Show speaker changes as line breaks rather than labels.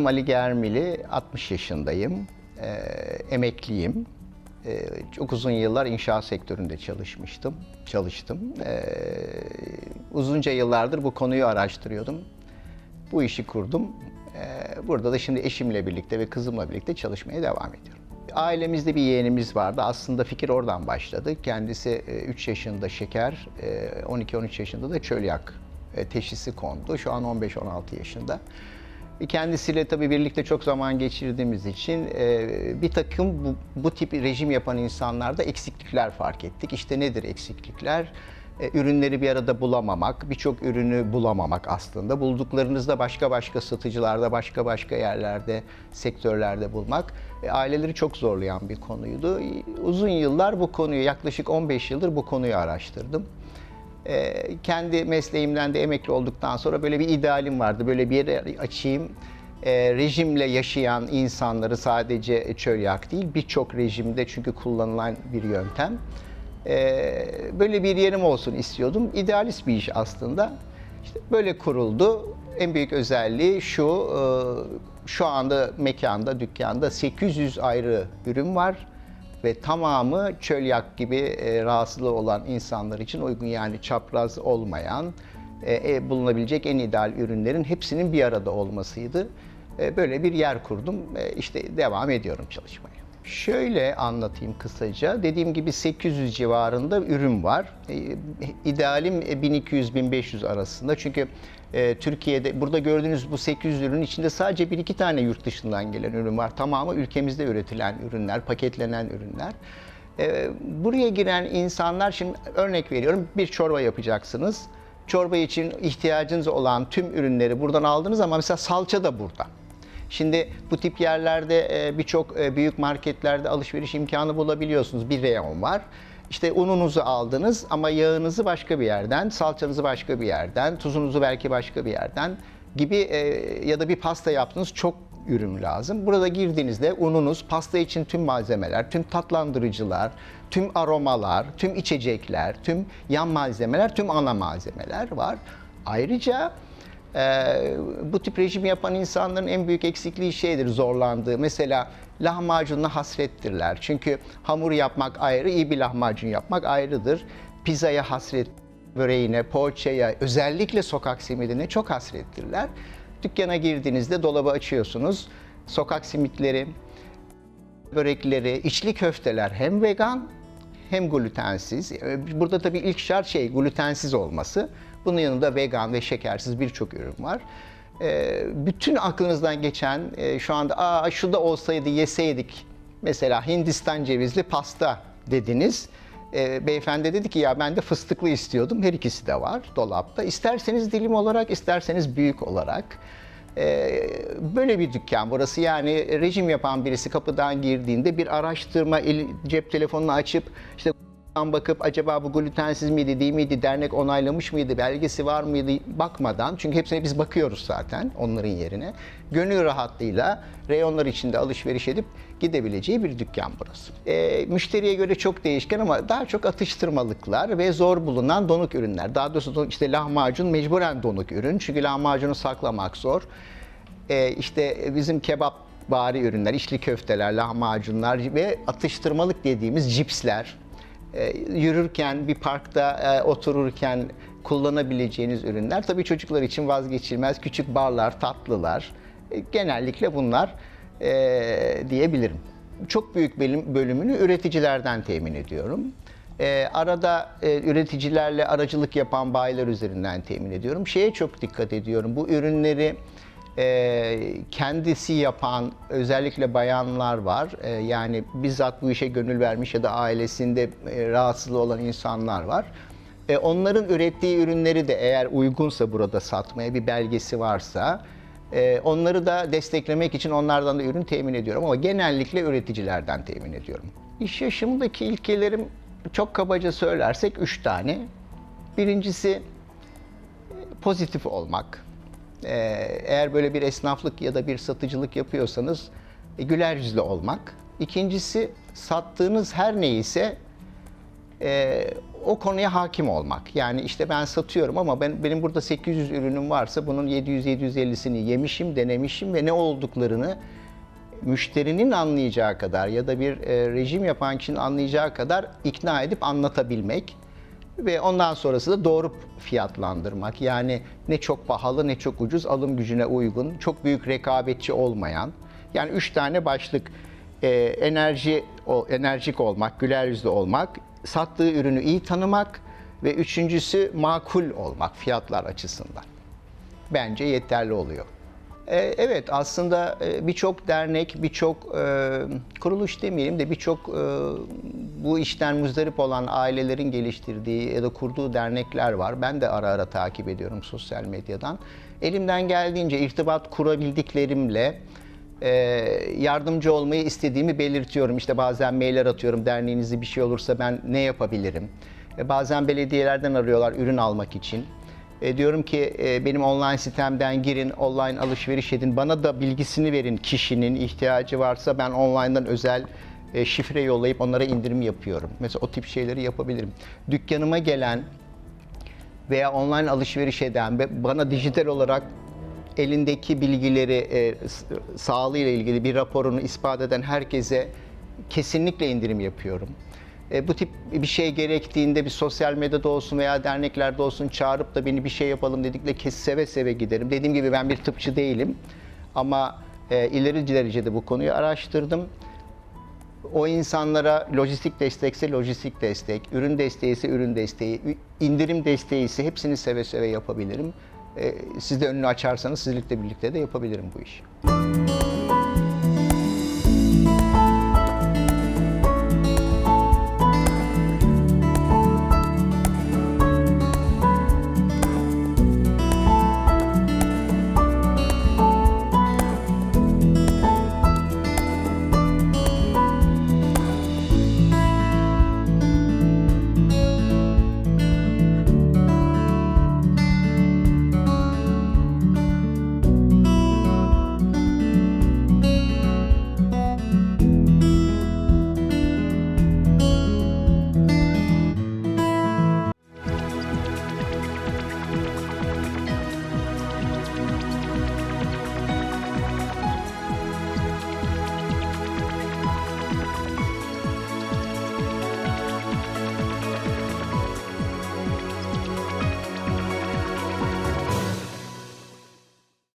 adım Ali Germili, 60 yaşındayım, Ee, emekliyim. Ee, çok uzun yıllar inşaat sektöründe çalışmıştım, çalıştım. Ee, uzunca yıllardır bu konuyu araştırıyordum. Bu işi kurdum. Ee, burada da şimdi eşimle birlikte ve kızımla birlikte çalışmaya devam ediyorum. Ailemizde bir yeğenimiz vardı. Aslında fikir oradan başladı. Kendisi 3 yaşında şeker, e, 12-13 yaşında da çölyak e, teşhisi kondu. Şu an 15-16 yaşında. Kendisiyle tabii birlikte çok zaman geçirdiğimiz için e, bir takım bu, bu tip rejim yapan insanlarda eksiklikler fark ettik. İşte nedir eksiklikler? E, ürünleri bir arada bulamamak, birçok ürünü bulamamak aslında. Bulduklarınızda başka başka satıcılarda, başka başka yerlerde, sektörlerde bulmak e, aileleri çok zorlayan bir konuydu. E, Uzun yıllar bu konuyu, yaklaşık 15 yıldır bu konuyu araştırdım. Ee, kendi mesleğimden de emekli olduktan sonra böyle bir idealim vardı. Böyle bir yere açayım. Ee, rejimle yaşayan insanları sadece çölyak değil, birçok rejimde çünkü kullanılan bir yöntem. Ee, böyle bir yerim olsun istiyordum. İdealist bir iş aslında. İşte böyle kuruldu. En büyük özelliği şu, e, şu anda mekanda, dükkanda 800 ayrı ürün var ve tamamı çölyak gibi e, rahatsızlığı olan insanlar için uygun yani çapraz olmayan e, e, bulunabilecek en ideal ürünlerin hepsinin bir arada olmasıydı. E, böyle bir yer kurdum. E, işte devam ediyorum çalışmaya. Şöyle anlatayım kısaca. Dediğim gibi 800 civarında ürün var. E, idealim e, 1200-1500 arasında. Çünkü e, Türkiye'de burada gördüğünüz bu 800 ürünün içinde sadece 1-2 tane yurt dışından gelen ürün var. Tamamı ülkemizde üretilen ürünler, paketlenen ürünler. E, buraya giren insanlar şimdi örnek veriyorum bir çorba yapacaksınız. Çorba için ihtiyacınız olan tüm ürünleri buradan aldınız ama mesela salça da burada. Şimdi bu tip yerlerde e, birçok e, büyük marketlerde alışveriş imkanı bulabiliyorsunuz. Bir reyon var. İşte ununuzu aldınız ama yağınızı başka bir yerden, salçanızı başka bir yerden, tuzunuzu belki başka bir yerden gibi e, ya da bir pasta yaptınız çok ürün lazım. Burada girdiğinizde ununuz, pasta için tüm malzemeler, tüm tatlandırıcılar, tüm aromalar, tüm içecekler, tüm yan malzemeler, tüm ana malzemeler var. Ayrıca ee, bu tip rejim yapan insanların en büyük eksikliği şeydir zorlandığı. Mesela lahmacunla hasrettirler. Çünkü hamur yapmak ayrı, iyi bir lahmacun yapmak ayrıdır. Pizzaya hasret, böreğine, poğaçaya, özellikle sokak simidine çok hasrettirler. Dükkana girdiğinizde dolabı açıyorsunuz. Sokak simitleri, börekleri, içli köfteler hem vegan hem glutensiz. Ee, Burada tabii ilk şart şey glutensiz olması. Bunun yanında vegan ve şekersiz birçok ürün var. Ee, Bütün aklınızdan geçen e, şu anda aa şu da olsaydı yeseydik mesela Hindistan cevizli pasta dediniz. Beyefendi dedi ki ya ben de fıstıklı istiyordum. Her ikisi de var dolapta. İsterseniz dilim olarak, isterseniz büyük olarak. Ee, böyle bir dükkan burası. Yani rejim yapan birisi kapıdan girdiğinde bir araştırma cep telefonunu açıp işte bakıp acaba bu glutensiz miydi değil miydi dernek onaylamış mıydı belgesi var mıydı bakmadan çünkü hepsine biz bakıyoruz zaten onların yerine gönül rahatlığıyla reyonlar içinde alışveriş edip gidebileceği bir dükkan burası. Ee, müşteriye göre çok değişken ama daha çok atıştırmalıklar ve zor bulunan donuk ürünler. Daha doğrusu işte lahmacun mecburen donuk ürün çünkü lahmacunu saklamak zor. Ee, işte bizim kebap bari ürünler, içli köfteler, lahmacunlar ve atıştırmalık dediğimiz cipsler, e, yürürken, bir parkta e, otururken kullanabileceğiniz ürünler. Tabii çocuklar için vazgeçilmez küçük barlar, tatlılar. E, genellikle bunlar e, diyebilirim. Çok büyük bölüm, bölümünü üreticilerden temin ediyorum. E, arada e, üreticilerle aracılık yapan bayiler üzerinden temin ediyorum. Şeye çok dikkat ediyorum. Bu ürünleri e, kendisi yapan özellikle bayanlar var. E, yani bizzat bu işe gönül vermiş ya da ailesinde e, rahatsızlığı olan insanlar var. E, onların ürettiği ürünleri de eğer uygunsa burada satmaya bir belgesi varsa e, onları da desteklemek için onlardan da ürün temin ediyorum ama genellikle üreticilerden temin ediyorum. İş yaşamındaki ilkelerim çok kabaca söylersek üç tane. Birincisi pozitif olmak. Ee, Eğer böyle bir esnaflık ya da bir satıcılık yapıyorsanız e, güler yüzlü olmak. İkincisi sattığınız her neyse e, o konuya hakim olmak. Yani işte ben satıyorum ama ben benim burada 800 ürünüm varsa bunun 700-750'sini yemişim, denemişim ve ne olduklarını müşterinin anlayacağı kadar ya da bir e, rejim yapan kişinin anlayacağı kadar ikna edip anlatabilmek ve ondan sonrası da doğru fiyatlandırmak. Yani ne çok pahalı ne çok ucuz, alım gücüne uygun, çok büyük rekabetçi olmayan. Yani üç tane başlık e, enerji o, enerjik olmak, güler yüzlü olmak, sattığı ürünü iyi tanımak ve üçüncüsü makul olmak fiyatlar açısından. Bence yeterli oluyor. E, Evet aslında e, birçok dernek, birçok e, kuruluş demeyelim de birçok bu işten muzdarip olan ailelerin geliştirdiği ya da kurduğu dernekler var. Ben de ara ara takip ediyorum sosyal medyadan. Elimden geldiğince irtibat kurabildiklerimle yardımcı olmayı istediğimi belirtiyorum. İşte bazen mailler atıyorum derneğinizde bir şey olursa ben ne yapabilirim? Bazen belediyelerden arıyorlar ürün almak için. E, diyorum ki e, benim online sitemden girin, online alışveriş edin. Bana da bilgisini verin kişinin ihtiyacı varsa ben online'dan özel e, şifre yollayıp onlara indirim yapıyorum. Mesela o tip şeyleri yapabilirim. Dükkanıma gelen veya online alışveriş eden ve bana dijital olarak elindeki bilgileri e, sağlığıyla ilgili bir raporunu ispat eden herkese kesinlikle indirim yapıyorum. E, bu tip bir şey gerektiğinde bir sosyal medyada olsun veya derneklerde olsun çağırıp da beni bir şey yapalım dedikle kes seve seve giderim. Dediğim gibi ben bir tıpçı değilim ama e, ileri derecede bu konuyu araştırdım. O insanlara lojistik destekse lojistik destek, ürün desteği ise ürün desteği, indirim desteği ise hepsini seve seve yapabilirim. E, siz de önünü açarsanız sizlikle birlikte de yapabilirim bu işi.